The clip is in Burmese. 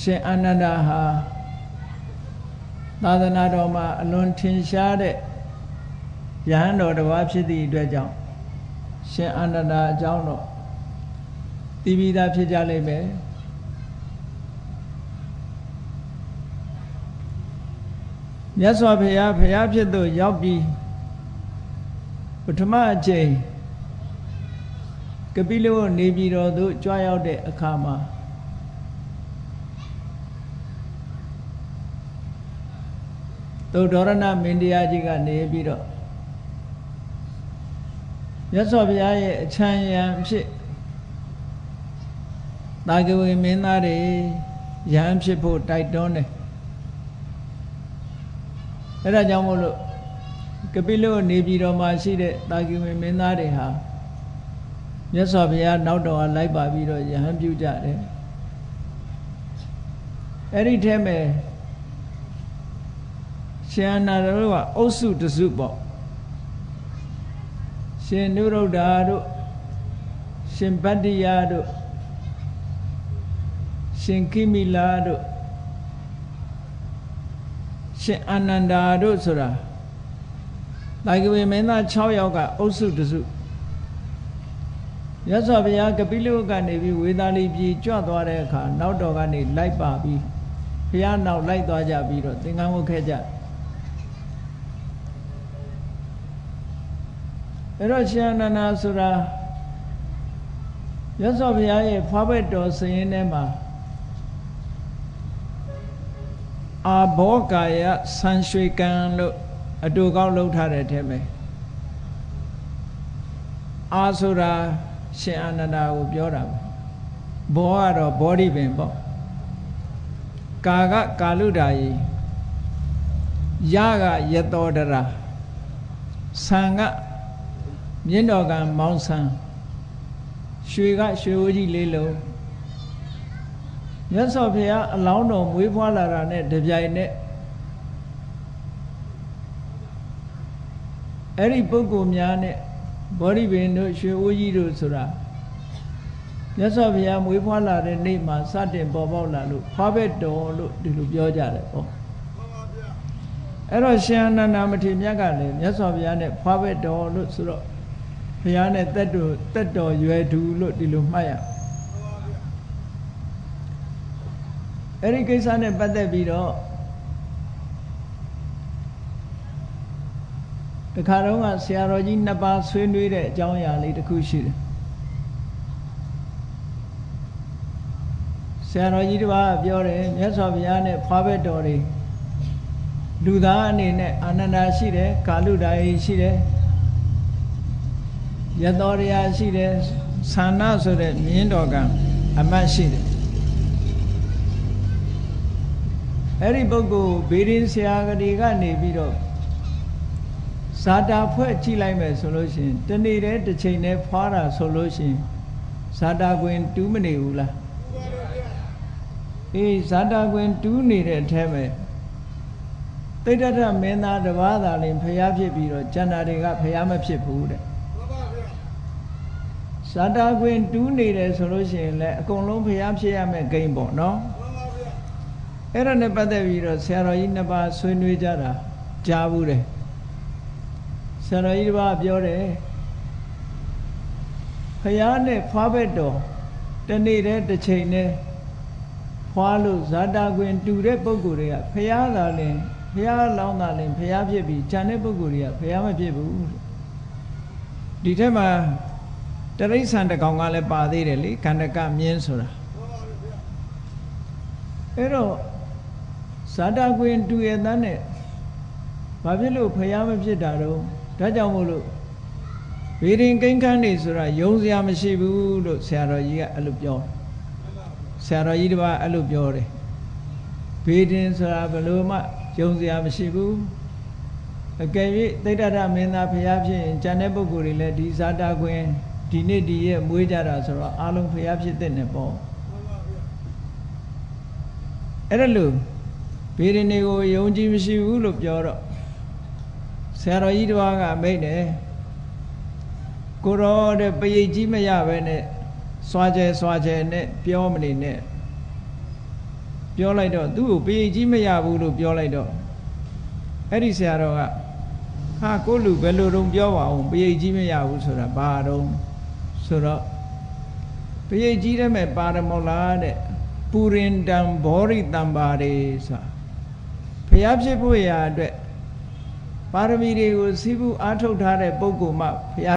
ရှင်အာနန္ဒာဟာသာသနာတော်မှာအလွန်ထင်ရှားတဲ့ယဟန်တော်တစ်ပါးဖြစ်သည့်အတွက်ကြောင့်ရှင်အာနန္ဒာအကြောင်းတော့သိပြီးသားဖြစ်ကြလိမ့်မယ်မြတ်စွာဘုရားဘုရားဖြစ်သို့ရောက်ပြီးပထမအချိန်ကပိလဝနေပြည်တော်သို့ကြွားရောက်တဲ့အခါမှာ သုဒ္ဓရဏမင်းတရားကြီးကနေပြီးတော့မြတ်စွာဘုရားရဲ့အချမ်းရံဖြစ်တာဂဝေမင်းသားတွေရဟန်းဖြစ်ဖို့တိုက်တွန်းတယ်အဲ့ဒါကြောင့်မို့လို့ကပိလနေပြည်တော်မှာရှိတဲ့တာဂဝေမင်းသားတွေဟာမြတ်စွာဘုရားနောက်တော်ကလိုက်ပါပြီးတော့ယဟန်ပြုကြတယ်အဲ့ဒီထဲမှာ ရှင်အနာတို့ကအုပ်စုတစုပေါ့ရှင်နုရုဒ္ဓါတို့ရှင်ဗတ္တိယတို့ရှင်ခိမိလာတို့ရှင်အာနန္ဒာတို့ဆိုတာတာဂဝေမင်းသား6ယောက်ကအုပ်စုတစုရသော်ဘုရားကပိလုကနေပြီးဝေသာလီပြည်ကြွသွားတဲ့အခါနောက်တော်ကနေလိုက်ပါပြီးဘုရားနောက်လိုက်သွားကြပြီးတော့သင်္ကန်းဝတ်ခဲ့ကြ အဲ့တော့ရှင်အနန္ဒာဆိုတာရသော်ဘုရားရဲ့ဖွားဘက်တော်စရင်ထဲမှာအာဘောကာယဆန်ရွှေကံလို့အတူကောက်လှုပ်ထားတဲ့ထဲမှာအာဆိုတာရှင်အာနန္ဒာကိုပြောတာဘောကတော့ဘောဓိပင်ပေါ့ကာကကာလုဒာယီရကယတောတရာဆံက မြင့်တော်ကမောင်းဆန်းရွှေကရွှေဦးကြီးလေးလုံးမြတ်စွာဘုရားအလောင်းတော်မွေးဖွားလာတာနဲ့တပြိုင်နက်အဲ့ဒီပုဂ္ဂိုလ်များနဲ့ဘောဓိပင်တို့ရွှေဦးကြီးတို့ဆိုတာမြတ်စွာဘုရားမွေးဖွားလာတဲ့နေ့မှာစတင်ပေါ်ပေါက်လာလို့ဖွားဘက်တော်လို့ဒီလိုပြောကြတယ်ပေါ့အဲ့တော့ရှင်အနန္ဒမထေရမြတ်ကလည်းမြတ်စွာဘုရားနဲ့ဖွားဘက်တော်လို့ဆိုတော့ ဘုရားနဲ့တက်တော်တက်တော်ရွယ်သူလို့ဒီလိုမှတ်ရအဲ့ဒီကိစ္စနဲ့ပတ်သက်ပြီးတော့တခါတော့ကဆရာတော်ကြီးနှစ်ပါးဆွေးနွေးတဲ့အကြောင်းအရာလေးတစ်ခုရှိတယ်ဆရာတော်ကြီးတစ်ပါးပြောတယ်မြတ်စွာဘုရားနဲ့ဖွားဘက်တော်တွေလူသားအနေနဲ့အာနန္ဒာရှိတယ်ကာလုဒာယီရှိတယ် ယသောရယာရှိတယ်သန္နဆိုတဲ့မြင်းတော်ကအမတ်ရှိတယ်အဲ့ဒီပုဂ္ဂိုလ်ဘေးရင်ဆရာကလေးကနေပြီးတော့ဇာတာဖွဲ့ကြည့်လိုက်မယ်ဆိုလို့ရှိရင်တနေ့တည်းတစ်ချိန်တည်းဖွာတာဆိုလို့ရှိရင်ဇာတာကွင်တူးမနေဘူးလားအေးဇာတာကွင်တူးနေတဲ့အထဲမှာတိဋ္ဌထမင်းသားတစ်ပါးသာလင်ဖျားဖြစ်ပြီးတော့ကျန်တာတွေကဖျားမဖြစ်ဘူးတဲ့ ဇာတာကွင်တူးနေတယ်ဆိုလို့ရှိရင်လည်းအကုန်လုံးဖျားဖြစ်ရမယ်ဂိမ်းပေါ့နော်အဲ့ဒါနဲ့ပတ်သက်ပြီးတော့ဆရာတော်ကြီးနှစ်ပါးဆွေးနွေးကြတာကြားဘူးတယ်ဆရာတော်ကြီးတစ်ပါးပြောတယ်ဖျားနဲ့ဖွားဘက်တော်တနေ့တည်းတစ်ချိန်တည်းဖွားလို့ဇာတာကွင်တူတဲ့ပုံကိုယ်တွေကဖျားသာလင်ဖျားလောင်းသာလင်ဖျားဖြစ်ပြီးဂျန်တဲ့ပုံကိုယ်တွေကဖျားမဖြစ်ဘူးဒီထက်မှာ တရိษံတကောင်ကလည်းပါသေးတယ်လေခန္ဓကမြင်းဆိုတာအဲ့တော့ဇာတာကွင်တူရတဲ့နဲ့ဘာဖြစ်လို့ဖျားမဖြစ်တာတော့ဒါကြောင့်မို့လို့ဗေဒင်ကိန်းခန်းနေဆိုတာယုံစရာမရှိဘူးလို့ဆရာတော်ကြီးကအဲ့လိုပြောဆရာတော်ကြီးတပါအဲ့လိုပြောတယ်ဗေဒင်ဆိုတာဘယ်လိုမှယုံစရာမရှိဘူးအကယ်၍သိတ္တရမင်းသားဖျားဖြစ်ရင်ကျန်တဲ့ပုဂ္ဂိုလ်တွေလည်းဒီဇာတာကွင် ဒီနေ့ဒီရဲ့မွေးကြတာဆိုတော့အားလုံးဖျားဖြစ်တဲ့နဲ့ပေါ့အဲ့ဒါလို့ဗေဒင်တွေကိုယုံကြည်မရှိဘူးလို့ပြောတော့ဆရာတော်ကြီးတစ်ပါးကမိတ်တယ်ကိုရောတဲ့ပရိတ်ကြီးမရပဲနဲ့စွာကျဲစွာကျဲနဲ့ပြောမနေနဲ့ပပြောလိုက်တော့သူ့ကိုပေကြီးမရဘူးလို့ပြောလိုက်တော့အဲ့ဒီဆရာတော်ကဟာကိုလူဘယ်လိုတုံပြောပါအောင်ပေကြီးမရဘူးဆိုတာဘာတုံး ဆိုတော့ပေကြီးတဲ့မဲ့ပါရမောလားတဲ့ပူရင်တံဘောရိတံပါရေဆိုတာဖျားဖြစ်ဖို့ရာအတွက်ပါရမီတွေကိုစီးပူးအားထုတ်ထားတဲ့ပုဂ္ဂိုလ်မှဘုရား